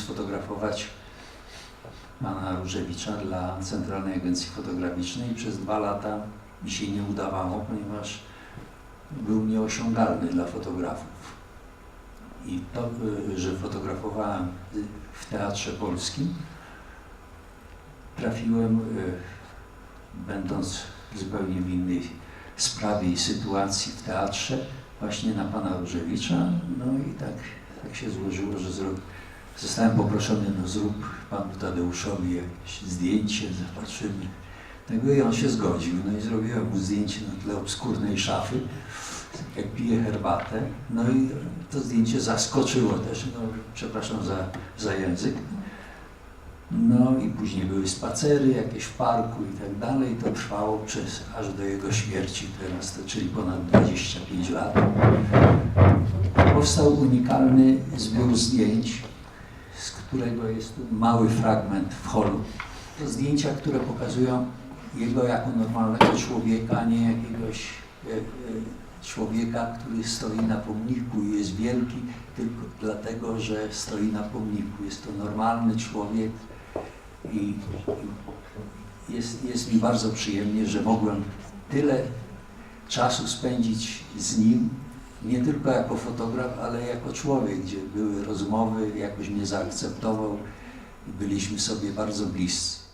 fotografować pana Różewicza dla Centralnej Agencji Fotograficznej i przez dwa lata mi się nie udawało, ponieważ był nieosiągalny dla fotografów. I to, y, że fotografowałem w Teatrze Polskim, trafiłem, y, będąc zupełnie w innej sprawie i sytuacji w teatrze, właśnie na pana Różewicza. No i tak, tak się złożyło, że zro... zostałem poproszony, no zrób panu Tadeuszowi jakieś zdjęcie, zobaczymy. Tego i on się zgodził. No i zrobiłem mu zdjęcie na tle obskurnej szafy, jak pije herbatę. No i to zdjęcie zaskoczyło też, no przepraszam za, za język. No i później były spacery jakieś w parku i tak dalej. To trwało przez aż do jego śmierci teraz, to, czyli ponad 25 lat. Powstał unikalny zbiór zdjęć, z którego jest mały fragment w holu. To zdjęcia, które pokazują jego jako normalnego człowieka, nie jakiegoś e, e, człowieka, który stoi na pomniku i jest wielki tylko dlatego, że stoi na pomniku. Jest to normalny człowiek i jest, jest mi bardzo przyjemnie, że mogłem tyle czasu spędzić z nim, nie tylko jako fotograf, ale jako człowiek, gdzie były rozmowy, jakoś mnie zaakceptował byliśmy sobie bardzo bliscy.